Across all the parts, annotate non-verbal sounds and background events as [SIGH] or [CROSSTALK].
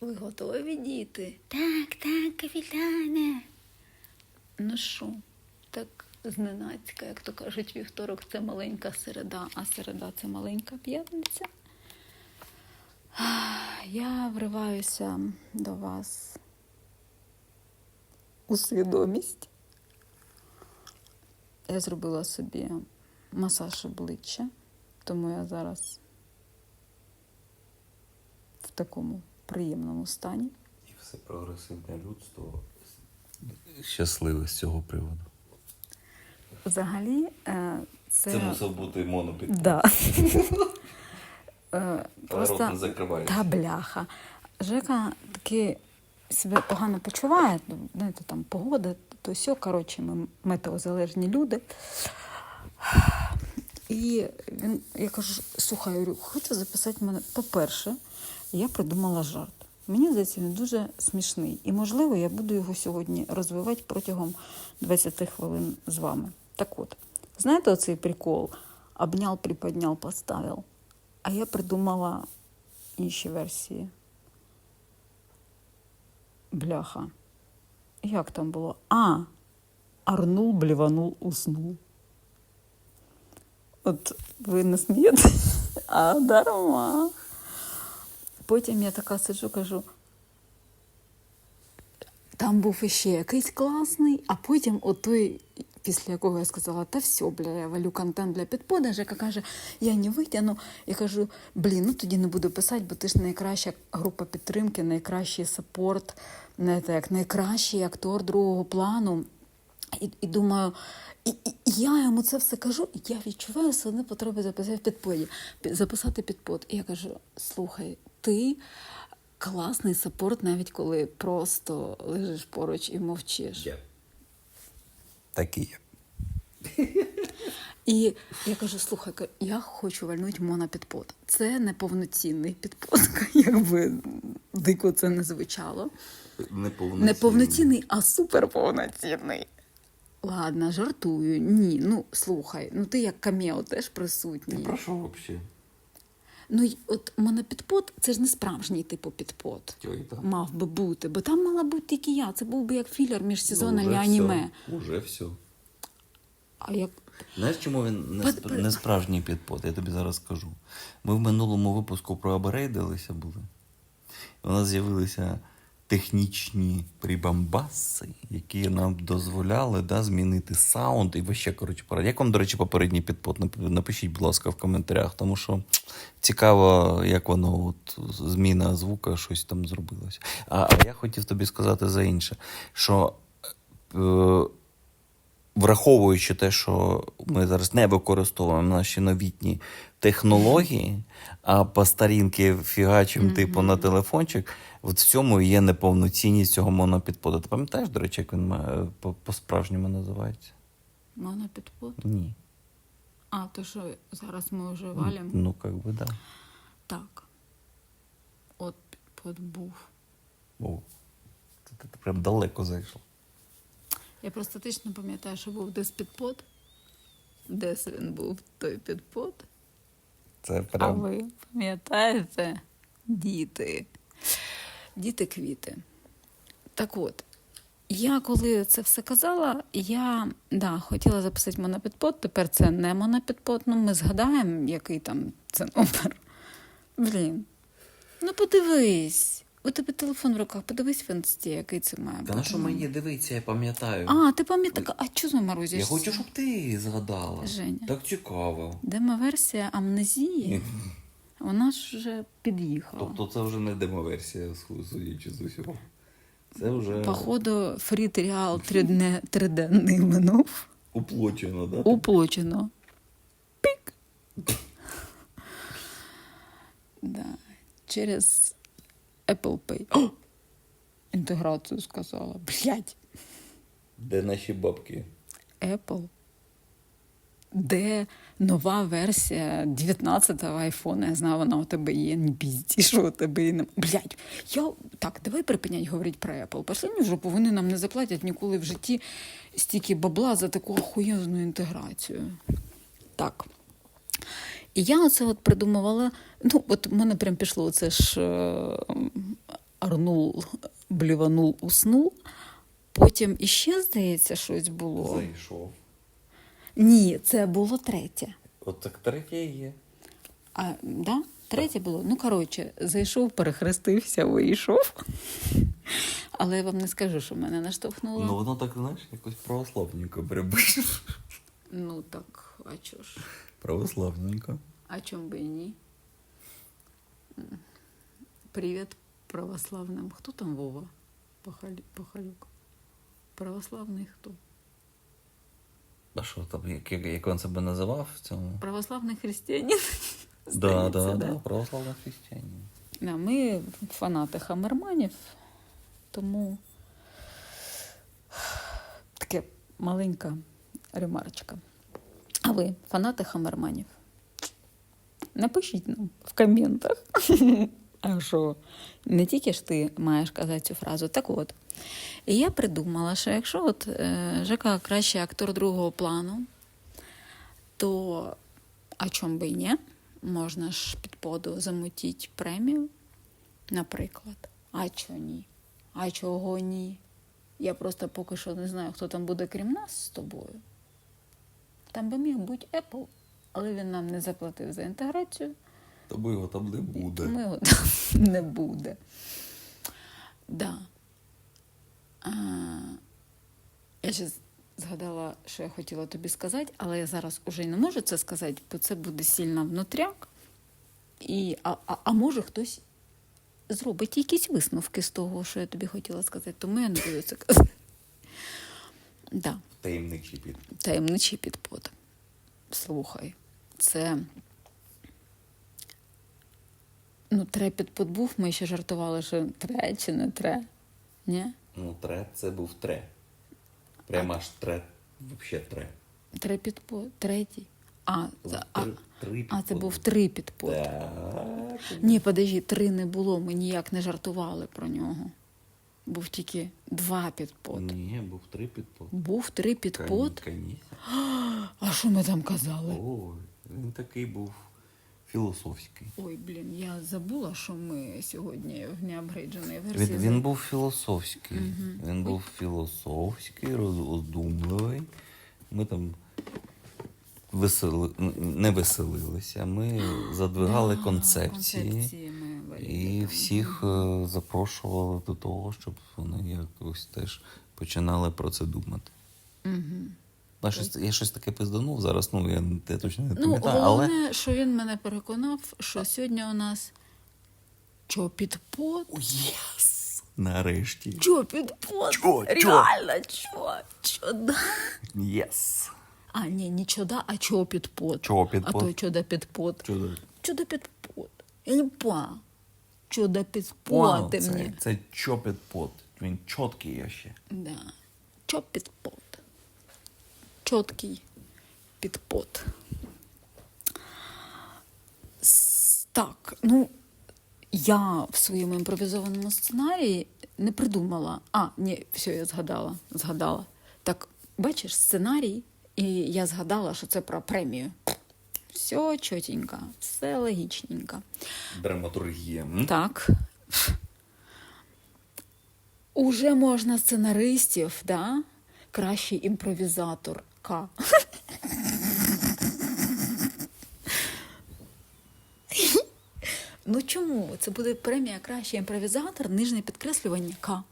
Ви готові, діти? Так, так, капітане. Ну що, так зненацька, як то кажуть, вівторок це маленька середа, а середа це маленька п'ятниця. Я вриваюся до вас у свідомість. Я зробила собі масаж обличчя, тому я зараз в такому приємному стані. І все прогресивне людство щасливе з цього приводу. Взагалі, е, це, Це, мусив бути монопід. Да. [LAUGHS] Е, Просто не закривається. та бляха. Жека таки себе погано почуває, ну, знаєте, там погода, то все, коротше, ми метеозалежні люди. І він, я кажу, слухай, Юрю, хочу записати мене. По-перше, я придумала жарт. Мені здається, він дуже смішний. І, можливо, я буду його сьогодні розвивати протягом 20 хвилин з вами. Так от, знаєте оцей прикол? Обняв, приподняв, поставив. А я придумала інші версії. Бляха. Як там було? А, Арнул, бліванул, уснул. От ви не смієтесь, [LAUGHS] а дарма. Потім я така сиджу, кажу. Там був іще якийсь класний, а потім отой, після якого я сказала, та все, бля, я валю контент для підпода, Жека каже, я не витягну. Я кажу, блін, ну тоді не буду писати, бо ти ж найкраща група підтримки, найкращий саппорт, знаєте, як найкращий актор другого плану. І, і думаю, і, і і я йому це все кажу, і я відчуваю все одно потреби записати підподі, записати підпод. І я кажу: слухай, ти класний саппорт, навіть коли просто лежиш поруч і мовчиш. Так і є. І я кажу: слухай, я хочу вальнути монопідпод. Це не повноцінний підпод, [LAUGHS] якби дико це не звучало. Неповноцінний. Не повноцінний, а суперповноцінний. Ладно, жартую. Ні, ну слухай, ну ти як камео теж Ти присутній. про що взагалі? Ну от підпот, це ж не справжній типу підпот. Мав би бути, бо там мала бути тільки я. Це був би як філер між сезонами Ну, аніме. Уже все. А як Знаєш, чому він не, сп... не справжній підпот? Я тобі зараз скажу. Ми в минулому випуску про аберейдилися були. У нас з'явилися технічні прибамбаси, які нам дозволяли да, змінити саунд і вище, коротше, пора. Як вам, до речі, попередній підпот? Напишіть, будь ласка, в коментарях, тому що цікаво, як воно от, зміна звука, щось там зробилося. А, а я хотів тобі сказати за інше, що. Е, враховуючи те, що ми зараз не використовуємо наші новітні технології, а по старінки фігачим типу на телефончик, от в цьому є неповноцінність цього монопідподу. Ти пам'ятаєш, до речі, як він по- по-справжньому називається? монопідпод? Ні. А, то що зараз ми вже валимо? Ну, як би, да. Так. От підпод був. О, ти, ти, ти прям далеко зайшов. Я просто точно пам'ятаю, що був десь підпод. Десь він був той підпод. Це А ви пам'ятаєте? Діти. Діти квіти. Так от, я коли це все казала, я да, хотіла записати монопідпод, тепер це не монопідпод, ну ми згадаємо, який там це номер. Блін. Ну подивись. У тебе телефон в руках, подивись в інсті, який це має Та бути. на що мені дивиться, я пам'ятаю. А, ти пам'ятаєш, а що за Марузі? я хочу, щоб ти згадала. Женя. Так цікаво. Демоверсія амнезії, вона ж вже під'їхала. Тобто це вже не демоверсія, судячи з усього. Це вже Походу, фріт-реал триденний минув. уплочено, да? Уплочено. Пік. [LAUGHS] Да. Через Apple Pay. О! [GASPS] Інтеграцію сказала. Блять. Де наші бабки? Apple. Де нова версія 19-го айфона, я знаю, вона у тебе є, не пізді, що у тебе є. Блять, я так, давай припинять говорити про Apple. Пошли мені в жопу, вони нам не заплатять ніколи в житті стільки бабла за таку охуєзну інтеграцію. Так. І я оце от придумувала. Ну, от в мене прям пішло це ж е, Арнул бліванул, уснул. Потім іще, здається, щось було. Зайшов. Ні, це було третє. От так третє є. А, да? Третє було. Ну, коротше, зайшов, перехрестився, вийшов. Але я вам не скажу, що мене наштовхнуло. Ну воно так, знаєш, якось православненько прибиш. Ну так, а чого ж? Православненько. А чому би і ні? Привіт православним. Хто там Вова? Пахалюк. Православний хто? А що там, як, як, він себе називав в цьому? Православний християнин. [LAUGHS] Да, да. да, православний християнин. Да, ми фанати хамерманів, тому таке маленька ремарочка. А ви фанати хамерманів? Напишіть нам в коментах. [LAUGHS] А що, не тільки ж ти маєш казати цю фразу. Так от. І я придумала, що якщо от е, Жека кращий актор другого плану, то а чом би і ні? Можна ж під поду замутіть премію, наприклад. А чого ні? А чого ні? Я просто поки що не знаю, хто там буде крім нас з тобою. Там би міг бути Apple, але він нам не заплатив за інтеграцію. Тобі його там не буде. Ми його там [LAUGHS] не буде. Да. А, я ще згадала, що я хотіла тобі сказати, але я зараз уже й не можу це сказати, бо це буде сильно внутряк. І, а, а, а може хтось зробить якісь висновки з того, що я тобі хотіла сказати, тому я не буду це казати. Да Таємничий під. таємничий підпод. Слухай, це. Ну, тре підпод був, ми ще жартували, що тре чи не тре. Ні? Ну, тре, це був тре. Прямо аж тре. Вообще тре. Тре підпод, третій. А, за- а, Три- три а це був був. три підпод. Так. Ні, подожди, три не було, ми ніяк не жартували про нього. Був тільки два підпод. Ні, був три підпод. Був три підпод. А що ми там казали? Ой, він такий був філософський. Ой, блін, я забула, що ми сьогодні в необгрейдженій Він, версії. він був філософський. Він був філософський, роздумливий. Ми там весели... не веселилися, ми [GASPS] задвигали Да, концепції. концепції ми І всіх е, запрошували до того, щоб вони якось теж починали про це думати. Мгм. Я щось, я щось таке пизданув зараз, ну я, я точно не Ну, пам'ятаю, головне, але. що він мене переконав, що сьогодні у нас чо підпот? О, єс! Нарешті. Чо підпот? Чо? Реально, чо? Чо, да? Єс! А, ні, не чода, а чо підпот. Чо А то чода підпот. Чода підпот. Я не па. Чода підпот це, це чопіт пот. Він чіткий є ще. Да. Чо підпот. Чоткий підпот. Так, ну, я в своєму імпровізованому сценарії не придумала. А, ні, все, я згадала. Згадала. Так, бачиш, сценарій, і я згадала, що це про премію. Все чотенько, все логічненько. Драматургія. Так. Уже можна сценаристів, да? Кращий імпровізатор К. Ну чому? Це буде премія кращий імпровізатор, нижнє підкреслювання К.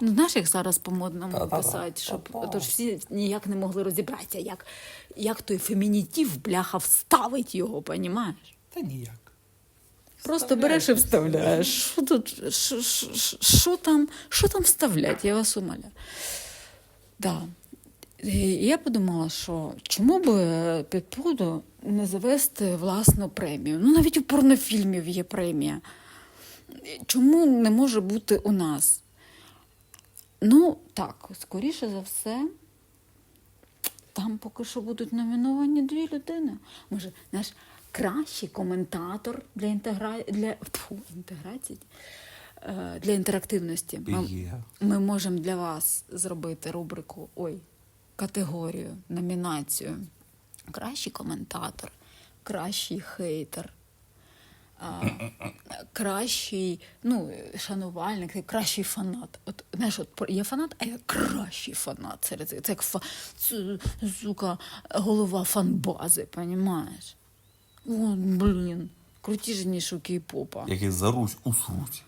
Ну, знаєш, як зараз по-модному писати, щоб тож всі ніяк не могли розібратися, як, як той фемінітив, бляха, вставить його, понімаєш? Та ніяк. Просто береш і вставляєш. Що тут, що, що, що- що там, що там вставляти, я вас умоляю. Да. І я подумала, що чому би під поду не завести власну премію? Ну, навіть у порнофільмів є премія. Чому не може бути у нас? Ну, так, скоріше за все, там поки що будуть номіновані дві людини. Може, наш кращий коментатор для інтегра... для Фу, інтеграції, е, для інтерактивності. Ми, ми можемо для вас зробити рубрику, ой, категорію, номінацію. Кращий коментатор, кращий хейтер, а, кращий, ну, шанувальник, кращий фанат. От знаєш, от є фанат, а є кращий фанат серед цих. Це як фа, сука, голова фанбази, понімаєш? О, блін, крутіжніше кей-попа. Який за Русь усуть.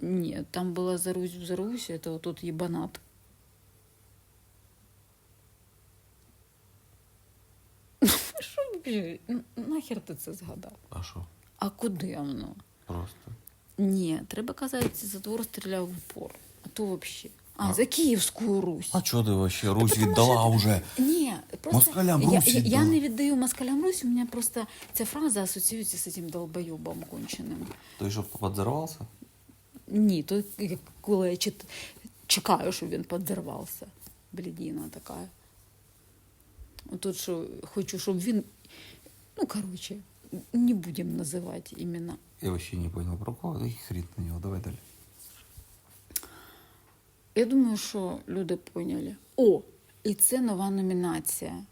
Ні, там була Зарусь в Зарусі, то тут єбанат. Що? Нахер ти це згадав? А що? А куди воно? Просто. Ні, треба казати, затвор стріляв в упор. А то взагалі. А, за Київську Русь. А чого ти вообще Русь потому віддала вже? Ні, просто Москалям я, Русь я, я не віддаю москалям Русь, у мене просто ця фраза асоціюється з цим долбойобом конченим. Той, що подзорвався? Ні, то коли я чит... чекаю, щоб він підзорвався. Блідіна така. Тут що хочу, щоб він. Ну, коротше, не будемо називати імена. Я вообще не понял, про кого. І хрін на нього. Давай далі. Я думаю, що люди поняли. О, і це нова номінація.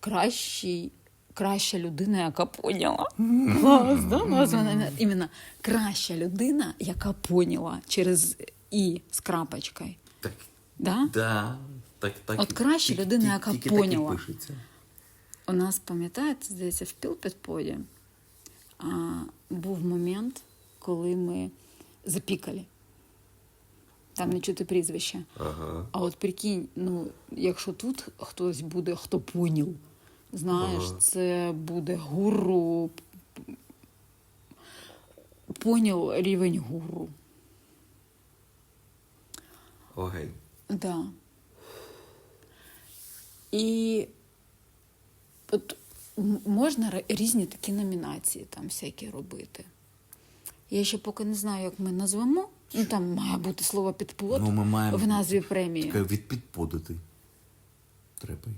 Кращий, краща людина, яка поняла. Клас, да? Назва іменно краща людина, яка поняла через і з крапочкою. Так. Да? Да. Так, так. От краще тільки- людина, яка тільки так і поняла. пишеться. У нас, пам'ятаєте, здається, в Пілпідподі був момент, коли ми запікали. Там не чути прізвища. Ага. А от прикинь, ну, якщо тут хтось буде, хто поняв, знаєш, Ага. це буде гуру. Поняв рівень гуру. Окей. Да. І от можна різні такі номінації там всякі робити. Я ще поки не знаю, як ми назвемо. Ну там має бути слово підплод Ну, ми маємо в назві премії. Таке від підподити. Треба їх.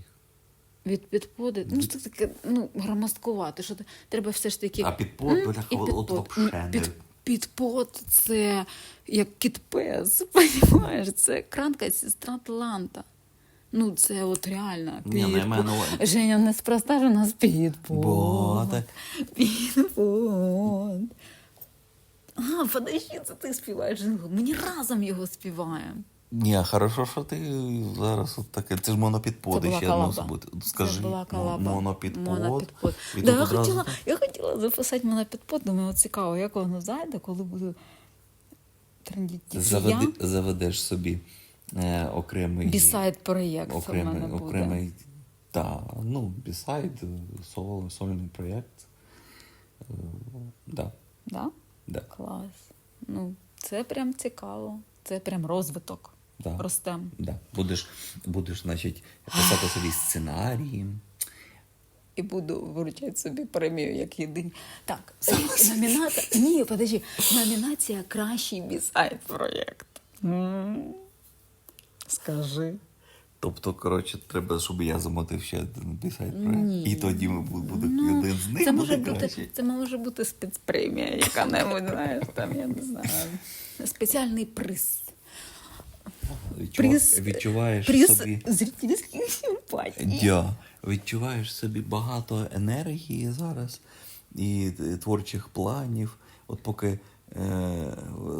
Від підподи. Ну, це таке, ну, громоздкувати. Що треба все ж таки. А підпод, М, бляха, от підпод. вообще не- Під, підпод це як кітпес, [LAUGHS] розумієш? Це кранка сестра таланта. Ну, це от реально. Ні, ну, я маю. Женя, неспроста ж у нас підпод. Бо, так. Підпод. А, подожди, це ти співаєш. Мені разом його співаємо. Ні, хорошо, що ти зараз от таке. Це ж була ще одно колаба. Скажи, Це була мо- монопідпод. Монопідпод. І Да, я, одразу хотіла, я хотіла записати монопідпод, думаю, цікаво, як воно зайде, коли буду трендіти. Заведи, заведеш собі е, окремий. Бісайд проєкт окремий, мене буде. окремий та, ну, бісайд, соло, сольний проєкт. Е, да, Да? да, Клас. Ну, це прям цікаво. Це прям розвиток. да, Ростем. да. Будеш, будеш, значить, писати собі сценарії. І буду вручати собі премію як єдиний. Так, номінація. Ні, подожди. Номінація кращий бісайд проєкт. Скажи. Тобто, коротше, треба, щоб я замотив ще один бісайд проєкт. І тоді ми бу- буде Ну, один з них це буде може бути, це може бути спецпремія, яка-небудь, знаєш, там, я не знаю. Спеціальний приз. Відчува- Приз, відчуваєш приз собі. зрительських симпатій. Да. Відчуваєш собі багато енергії зараз і е, творчих планів. От поки е,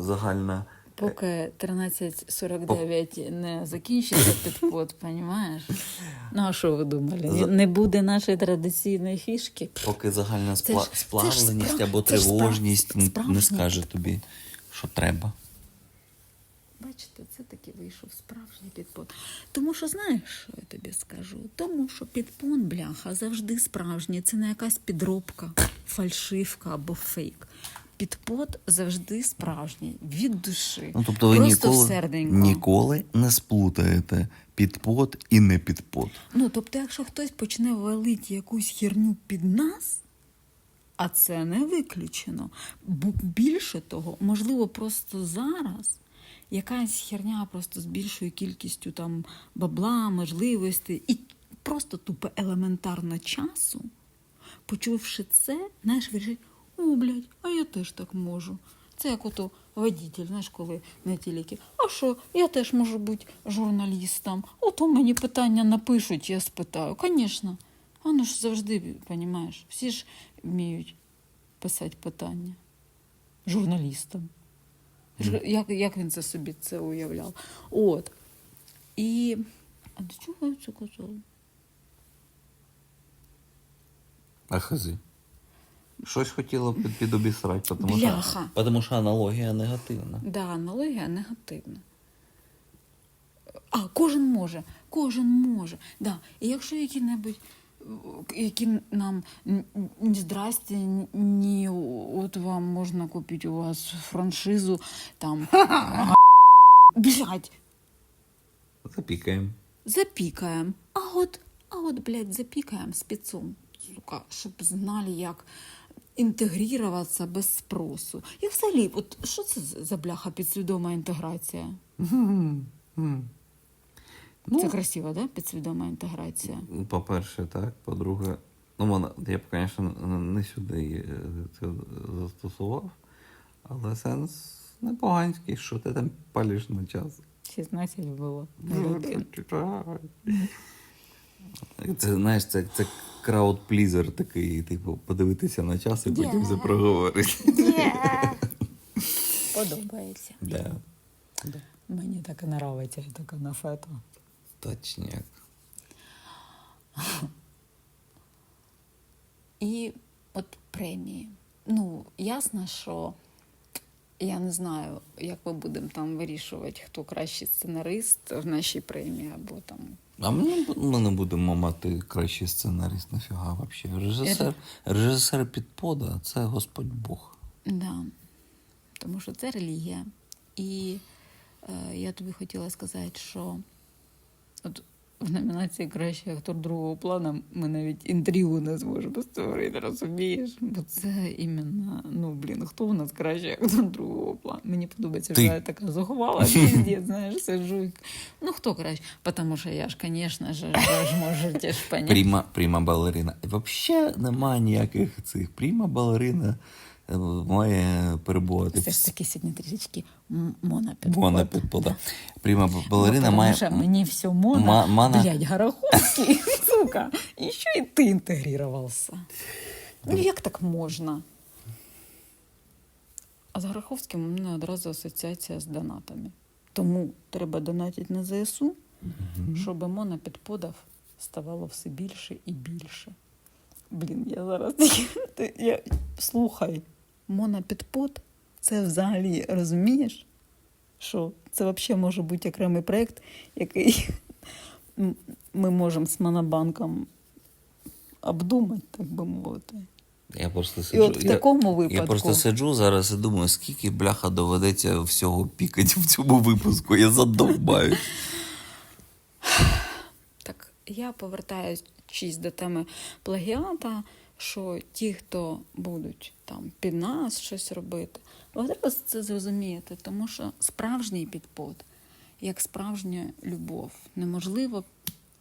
загальна. Поки 1349 не закінчиться підход, понімаєш? Ну, а що ви думали? Не буде нашої традиційної фішки. Поки загальна спла... ж- сплавленість справ- або ж справ- тривожність не скаже тобі, що треба. Бачите, це таки вийшов справжній підпон. Тому що знаєш, що я тобі скажу? Тому що підпон, бляха, завжди справжній. Це не якась підробка, фальшивка або фейк. Підпод завжди справжній, від душі. Ну, тобто ви Просто ніколи, всерденько. ніколи не сплутаєте підпод і не підпод. Ну, тобто, якщо хтось почне валити якусь херню під нас, а це не виключено. Бо більше того, можливо, просто зараз якась херня просто з більшою кількістю там бабла, можливостей і просто тупо елементарно часу, почувши це, знаєш, вирішить, о, блядь, а я теж так можу. Це як ото водитель, знаєш, коли на телекі. А що, я теж можу бути журналістом. Ото мені питання напишуть, я спитаю. Звісно. Воно ж завжди, розумієш, всі ж вміють писати питання. Журналістам. Ж- Як, як він це собі це уявляв? От. І. А до чого я це казала? А хази. Щось хотіло під, підобісрати, тому Бляха. тому що аналогія негативна. Да, аналогія негативна. А, кожен може, кожен може. Да. І якщо які-небудь, які нам ні здрасте, ні от вам можна купити у вас франшизу, там, [LAUGHS] блядь, Запікаємо. запікаємо. А от, а от, блядь, запікаємо спецом, сука, щоб знали, як інтегруватися без спросу. І взагалі, от що це за бляха підсвідома інтеграція? Ну, Це красиво, да? Підсвідома інтеграція. По-перше, так. По-друге, ну, вона, я б, звісно, не сюди е, це застосував, але сенс непоганський, що ти там палиш на час. 16 було. Це, знаєш, це, це краудплізер такий, типу, подивитися на час і потім Yeah. все проговорити. Подобається. Да. Мені так і подобається така на фето. Точняк. І от премії. Ну, ясно, що я не знаю, як ми будемо там вирішувати, хто кращий сценарист в нашій премії або там. А ми, ми не будемо мати кращий сценаріст, нафіга взагалі. Режисер, режисер підпода це Господь Бог. Да. Тому що це релігія. І е, я тобі хотіла сказати, що от в номінації Кращий актор другого плану ми навіть інтригу не зможемо створити, розумієш? Бо це іменно, ну блін, хто у нас кращий актор другого плану? Мені подобається, що я така заховала, піздець, знаєш, сиджу. Ну хто краще? Тому що я ж, звісно ж, можете ж понять. Пріма, пріма балерина. Взагалі немає ніяких цих. Пріма балерина має перебувати Все ж таки сьогодні трішечки м- мона Вона підпад. Пріма балерина Ну, має. мне все мона, ма- мана- блядь, Гороховский, [LAUGHS] сука, еще и ты интегрировался. Ну як так можна? А з Гороховським у мене одразу асоціація з донатами. Тому треба донатити на ЗСУ, щоб мона підподав ставало все більше і більше. Блін, я зараз. Ти- [LAUGHS] я... Слухай, мона підпод це взагалі розумієш? що це взагалі може бути окремий проєкт, який [LAUGHS] ми можемо з Монобанком обдумати, так би мовити. Я просто І сиджу. от в я, випадку. я просто сиджу зараз і думаю, скільки бляха доведеться всього пікати в цьому випуску. Я задовбаюсь. Так, я повертаючись до теми плагіата, що ті, хто будуть там під нас щось робити, ви треба це зрозумієте, тому що справжній підпод, як справжня любов, неможливо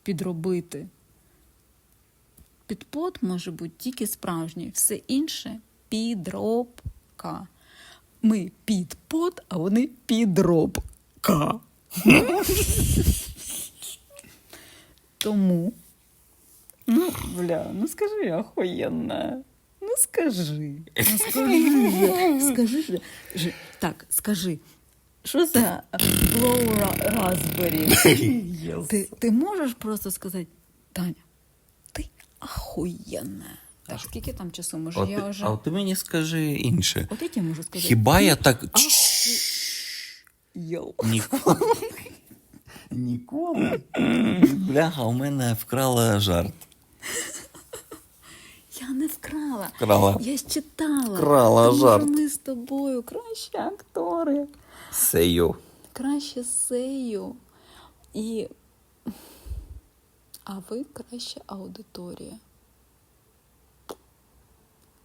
підробити. Підпод може бути тільки справжній, все інше підробка. Ми підпод, а вони підробка. [LAUGHS] Тому. Ну, бля, ну скажи охуєнне. Ну скажи. Ну [LAUGHS] скажи же. Скажи же. Же- Так, скажи. Що за Blow Raspberry? Ти, ти можеш просто сказати, Таня, ти охуєнна. Так, скільки там часу? Може, От, я вже. А от ти мені скажи інше. От я тебе можу сказати. Хіба я так. Йоу. Ніколи. Ніколи. Бляха, у мене вкрала жарт. Я не вкрала. Вкрала. Я ж читала. Вкрала Тому жарт. що ми з тобою кращі актори. Сею. краще сею. І... А ви краща аудиторія.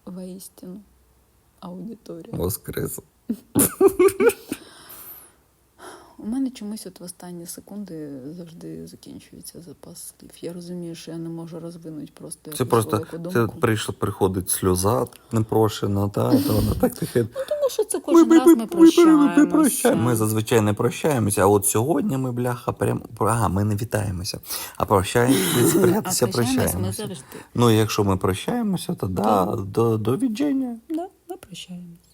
Воістину. Аудиторія. Воскрес. [LAUGHS] У мене чомусь от в останні секунди завжди закінчується запас слів. Я розумію, що я не можу розвинути просто Це просто це прийшла, приходить сльоза непрошена, та, то вона так тихе. Тому що це кожен раз ми прощаємося. прощаємо. Ми зазвичай не прощаємося, а от сьогодні ми, бляха, прям. Ага, ми не вітаємося. А прощаємося, ми прощаємося. Ну, якщо ми прощаємося, то да, до, до відження. Да? прощаємось.